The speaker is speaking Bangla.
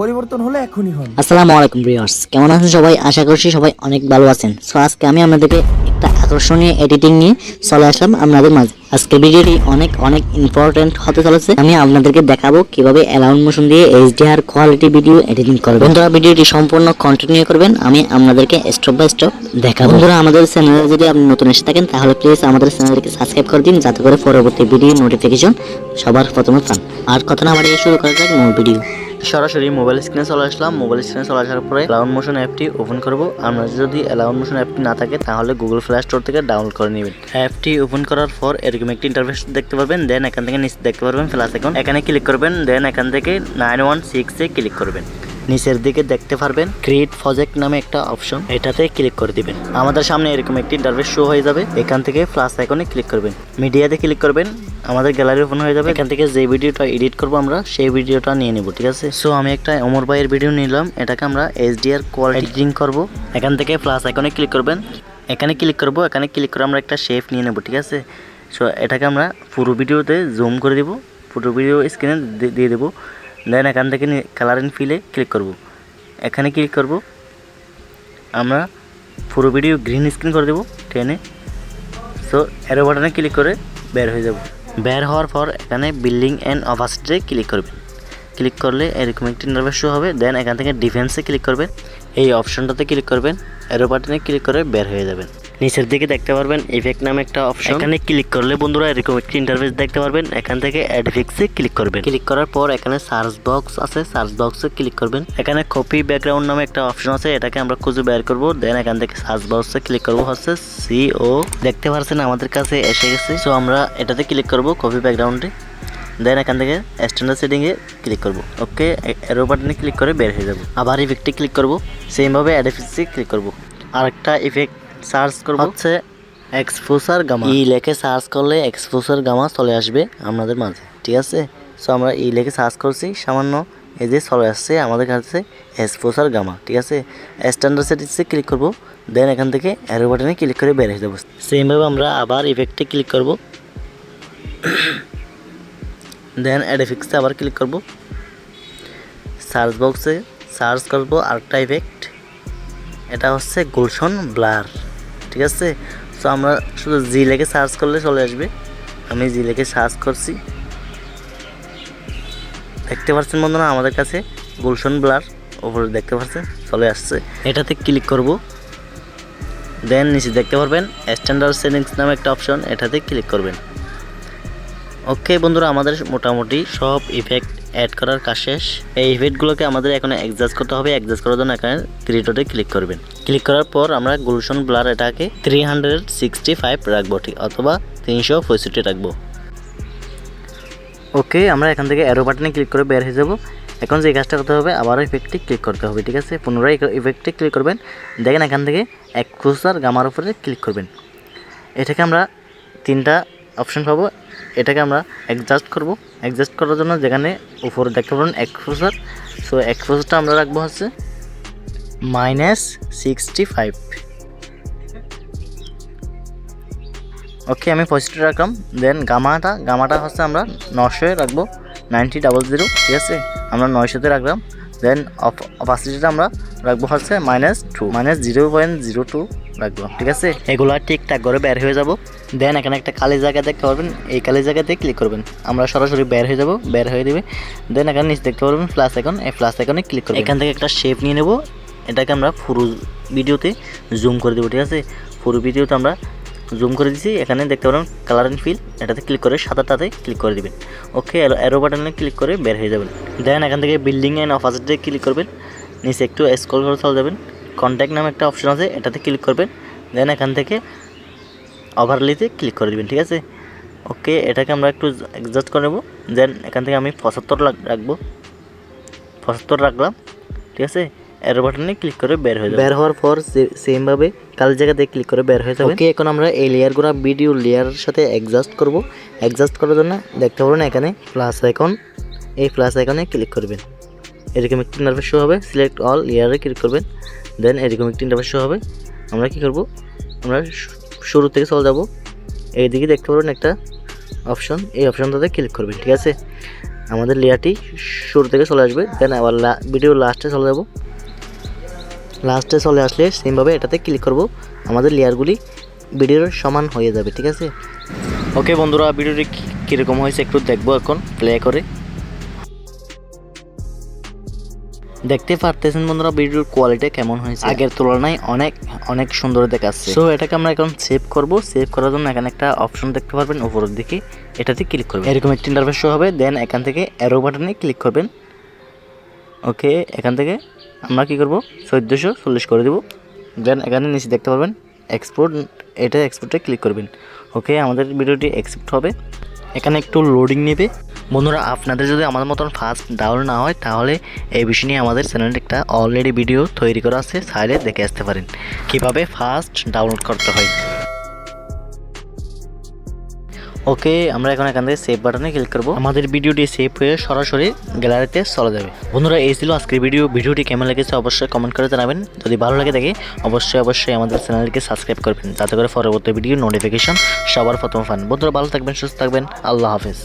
পরিবর্তন হলে এখনই হন আসসালামু আলাইকুম ভিউয়ার্স, কেমন আছেন সবাই? আশা করছি সবাই অনেক ভালো আছেন। সো আজকে আমি আপনাদেরকে একটা আকর্ষণীয় এডিটিং নিয়ে চলে আসলাম আপনাদের মাঝে। আজকে ভিডিওটি অনেক অনেক ইম্পর্টেন্ট হতে চলেছে। আমি আপনাদেরকে দেখাবো কীভাবে অ্যালাউন্ড মোশন দিয়ে এইচডিআর কোয়ালিটি ভিডিও এডিটিং করবেন। বন্ধুরা, ভিডিওটি সম্পূর্ণ কন্টিনিউ করবেন। আমি আপনাদেরকে স্টেপ বাই স্টেপ দেখাবো। বন্ধুরা, আমাদের চ্যানেলে যদি আপনি নতুন এসে থাকেন, তাহলে প্লিজ আমাদের চ্যানেলটিকে সাবস্ক্রাইব করে দিন, যাতে করে পরবর্তী ভিডিও নোটিফিকেশন সবার প্রথমে পান। আর কথা না বাড়িয়ে শুরু করা যাক মূল ভিডিও সরাসরি মোবাইল স্ক্রিনে চলে আসলাম। মোবাইল স্ক্রিনে চলে আসার পরে অ্যালাউন মোশন অ্যাপটি ওপেন করব। আমরা যদি অ্যালাউন মোশন অ্যাপটি না থাকে, তাহলে গুগল প্লে স্টোর থেকে ডাউনলোড করে নেবেন। অ্যাপটি ওপেন করার পর এরকম একটি ইন্টারফেস দেখতে পারবেন দেন এখান থেকে নিচে দেখতে পারবেন প্লাস এখন এখানে ক্লিক করবেন দেন এখান থেকে নাইন ওয়ান সিক্সে ক্লিক করবেন। নিচের দিকে দেখতে পারবেন ক্রিয়েট প্রজেক্ট নামে একটা অপশন এটাতে ক্লিক করে দিবেন। আমাদের সামনে এরকম একটি ইন্টারফেস শো হয়ে যাবে। এখান থেকে প্লাস আইকনে ক্লিক করবেন। মিডিয়াতে ক্লিক করবেন। আমাদের গ্যালারি ওপেন হয়ে যাবে। এখান থেকে যে ভিডিওটা এডিট করব আমরা সেই ভিডিওটা নিয়ে নেব ঠিক আছে? সো আমি একটা অমর ভাইয়ের ভিডিও নিলাম। এটাকে আমরা এইচডিআর কোয়ালিটি এডিটিং করব। এখান থেকে প্লাস আইকনে ক্লিক করবেন। এখানে ক্লিক করব। এখানে ক্লিক করে আমরা একটা শেপ নিয়ে নেব ঠিক আছে? সো এটাকে আমরা পুরো ভিডিওতে জুম করে দিব। পুরো ভিডিও স্ক্রিনে দিয়ে দেবো। দেন এখান থেকে কালার এন্ড ফিলে ক্লিক করব। এখানে ক্লিক করব। আমরা পুরো ভিডিও গ্রিন স্ক্রিন করে দেবো, টেনে। সো অ্যারো বাটনে ক্লিক করে বের হয়ে যাব। বের হওয়ার পর এখানে বিল্ডিং অ্যান্ড অফাসিটিতে ক্লিক করবেন। ক্লিক করলে এরকম একটি ইন্টারভেস শো হবে। দেন এখান থেকে ডিফেন্সে ক্লিক করবেন। এই অপশনটাতে ক্লিক করবেন। অ্যারো বাটনে ক্লিক করে বের হয়ে যাবেন। নিচের দিকে দেখতে পারবেন ইফেক্ট নামে একটা অপশন এখানে ক্লিক করলে বন্ধুরা এরকম একটি ইন্টারভেস দেখতে পারবেন। এখান থেকে অ্যাডফিক্সে ক্লিক করবেন। ক্লিক করার পর এখানে সার্চ বক্স আছে সার্চ বক্সে ক্লিক করবেন। এখানে কপি ব্যাকগ্রাউন্ড নামে একটা অপশন আছে এটাকে আমরা খুঁজে বের করব। দেন এখান থেকে সার্চ বক্সে ক্লিক করব হচ্ছে সি ও দেখতে পারছেন আমাদের কাছে এসে গেছে। সো আমরা এটাতে ক্লিক করব কপি ব্যাকগ্রাউন্ডে দেন এখান থেকে স্ট্যান্ডার্ড সেটিংয়ে ক্লিক করব। ওকে এরো বাটনে ক্লিক করে বের হয়ে যাব। আবার ইফেক্টে ক্লিক করব। সেমভাবে অ্যাডফিক্সে ক্লিক করব। আরেকটা ইফেক্ট সার্চ করব। হচ্ছে এক্সপোসার গামা ই লেখে সার্চ করলে এক্সপোসার গামা চলে আসবে আপনাদের মাঝে ঠিক আছে? সো আমরা ই লেখে সার্চ করছি সামান্য এই যে চলে আসছে আমাদের কাছে এক্সপোসার গামা ঠিক আছে? স্ট্যান্ডার্ড সেটিংসে ক্লিক করব দেন এখান থেকে অ্যারো বাটনে ক্লিক করে বের হয়ে যাব। সেমভাবে আমরা আবার ইফেক্টে ক্লিক করব। দেন অ্যাডেফিক্সে আবার ক্লিক করব। সার্চ বক্সে সার্চ করব আরেকটা ইফেক্ট এটা হচ্ছে গুলশন ব্লার ঠিক আছে? সো আমরা শুধু জি লেগে সার্চ করলে চলে আসবে। আমি জি লেগে সার্চ করছি। দেখতে পাচ্ছেন বন্ধুরা, আমাদের কাছে গুলশন ব্লার ওপরে দেখতে পাচ্ছেন, চলে আসছে। এটাতে ক্লিক করব। দেন নিচে দেখতে পারবেন স্ট্যান্ডার্ড সেটিংস নামে একটা অপশন এটাতে ক্লিক করবেন। ওকে বন্ধুরা, আমাদের মোটামুটি সব ইফেক্ট অ্যাড করার কাজ শেষ। এই ইভেন্টগুলোকে আমাদের এখন অ্যাডজাস্ট করতে হবে। অ্যাডজাস্ট করার জন্য এখানে থ্রি ডটে ক্লিক করবেন। ক্লিক করার পর আমরা গুলশন ব্লার এটাকে থ্রি হান্ড্রেড সিক্সটি ফাইভ রাখব ঠিক, অথবা তিনশো পঁয়ষট্টি রাখব। ওকে আমরা এখান থেকে অ্যারো বাটনে ক্লিক করে বের হয়ে যাব। এখন যে কাজটা করতে হবে, আবার ইফেক্টে ক্লিক করতে হবে, ঠিক আছে? পুনরায় ইফেক্টে ক্লিক করবেন। দেখেন এখান থেকে এক খুচার গামার উপরে ক্লিক করবেন। এটাকে আমরা তিনটা অপশন পাবো। এটাকে আমরা অ্যাডজাস্ট করব। অ্যাডজাস্ট করার জন্য যেখানে উপরে দেখতে পাবেন এক্সপোজার সো এক্সপোজারটা আমরা রাখব হচ্ছে মাইনাস সিক্সটি ফাইভ ওকে আমি পঁয়ষট্টি রাখলাম। দেন গামাটা গামাটা হচ্ছে আমরা নশোয় রাখব। নাইনটি ডাবল জিরো ঠিক আছে? আমরা নয়শোতে রাখলাম। দেন অপাসিটিটা আমরা রাখব হচ্ছে minus two minus zero point zero two রাখব ঠিক আছে? এগুলো ঠিকঠাক করে বের হয়ে যাব। দেন এখানে একটা কালি জায়গা দেখতে পারবেন। এই কালি জায়গাতে ক্লিক করবেন। আমরা সরাসরি বের হয়ে যাব বের হয়ে দেবে। দেন এখানে নিচে দেখতে পারবেন প্লাস এখন এই প্লাস এখানে ক্লিক করবেন। এখান থেকে একটা শেপ নিয়ে নেব। এটাকে আমরা পুরো ভিডিওতে জুম করে দেবো ঠিক আছে? পুরো ভিডিওতে আমরা জুম করে দিছি। এখানে দেখতে পারেন কালার অ্যান্ড ফিল এটাতে ক্লিক করে সাদাটাতে ক্লিক করে দিবেন। ওকে অ্যারো বাটনে ক্লিক করে বের হয়ে যাবেন। দেন এখান থেকে বিল্ডিং অ্যান্ড অফাসিটিতে ক্লিক করবেন। নিচে একটু স্ক্রল করে চলে যাবেন। কন্ট্যাক্ট নামে একটা অপশন আছে এটাতে ক্লিক করবেন দেন এখান থেকে ওভারলিতে ক্লিক করে দিবেন ঠিক আছে? ওকে এটাকে আমরা একটু অ্যাডজাস্ট করে নেব দেন এখান থেকে আমি পঁচাত্তর রাখব। পঁচাত্তর রাখলাম ঠিক আছে? এর বাটনে ক্লিক করে বের হয়ে যাবে। বের হওয়ার পর সেম ভাবে কালি জায়গাতে ক্লিক করে বের হয়ে যাবে। ওকে এখন আমরা এই লেয়ারগুলো ভিডিও লেয়ারের সাথে অ্যাডজাস্ট করব। অ্যাডজাস্ট করার জন্য দেখতে পারবেন এখানে প্লাস আইকন এই প্লাস আইকনে ক্লিক করবেন। এরকম একটি ইন্টারফেস শো হবে সিলেক্ট অল লেয়ারে ক্লিক করবেন। দেন এরকম একটি ইন্টারফেস শো হবে। আমরা কি করব? আমরা শুরু থেকে চলে যাব। এইদিকে দেখতে পারবেন একটা অপশন এই অপশনটাতে ক্লিক করবেন, ঠিক আছে? আমাদের লেয়ারটি শুরু থেকে চলে আসবে। দেন আবার ভিডিও লাস্টে চলে যাব। লাস্টে চলে আসলে সেমভাবে এটাতে ক্লিক করব। আমাদের লেয়ারগুলি ভিডিওর সমান হয়ে যাবে, ঠিক আছে? ওকে বন্ধুরা ভিডিওটি কীরকম হয়েছে একটু দেখব এখন প্লে করে। দেখতে পারতেছেন বন্ধুরা ভিডিওর কোয়ালিটি কেমন হয়েছে? আগের তুলনায় অনেক অনেক সুন্দর দেখাচ্ছে। সো এটাকে আমরা এখন সেভ করব। সেভ করার জন্য এখানে একটা অপশন দেখতে পারবেন উপরের দিকে। এটাতে ক্লিক করবেন। এরকম একটি ইন্টারফেস শো হবে। দেন এখান থেকে অ্যারো বাটনে ক্লিক করবেন। ওকে এখান থেকে আমরা কি করব? চোদ্দোশো চল্লিশ করে দেবো। দেন এখানে নিচে দেখতে পারবেন এক্সপোর্ট এটা এক্সপোর্টে ক্লিক করবেন। ওকে আমাদের ভিডিওটি অ্যাকসেপ্ট হবে। এখানে একটু লোডিং নেবে। বন্ধুরা, আপনাদের যদি আমাদের মতন ফার্স্ট ডাউনলোড না হয়, তাহলে এই বিষয় নিয়ে আমাদের চ্যানেলে একটা অলরেডি ভিডিও তৈরি করা আছে সাইডে দেখে আসতে পারেন। কীভাবে ফার্স্ট ডাউনলোড করতে হয়? ওকে, আমরা এখন এখান থেকে সেভ বাটনে ক্লিক করব। আমাদের ভিডিওটি সেভ হয়ে সরাসরি গ্যালারিতে চলে যাবে। বন্ধুরা, এই ছিল আজকের ভিডিও ভিডিওটি কেমন লেগেছে অবশ্যই কমেন্ট করে জানাবেন। যদি ভালো লাগে থাকে, অবশ্যই অবশ্যই আমাদের চ্যানেলকে সাবস্ক্রাইব করবেন। যাতে করে পরবর্তী ভিডিও নোটিফিকেশন সবার প্রথম ফান বন্ধুরা, ভালো থাকবেন, সুস্থ থাকবেন। আল্লাহ হাফেজ।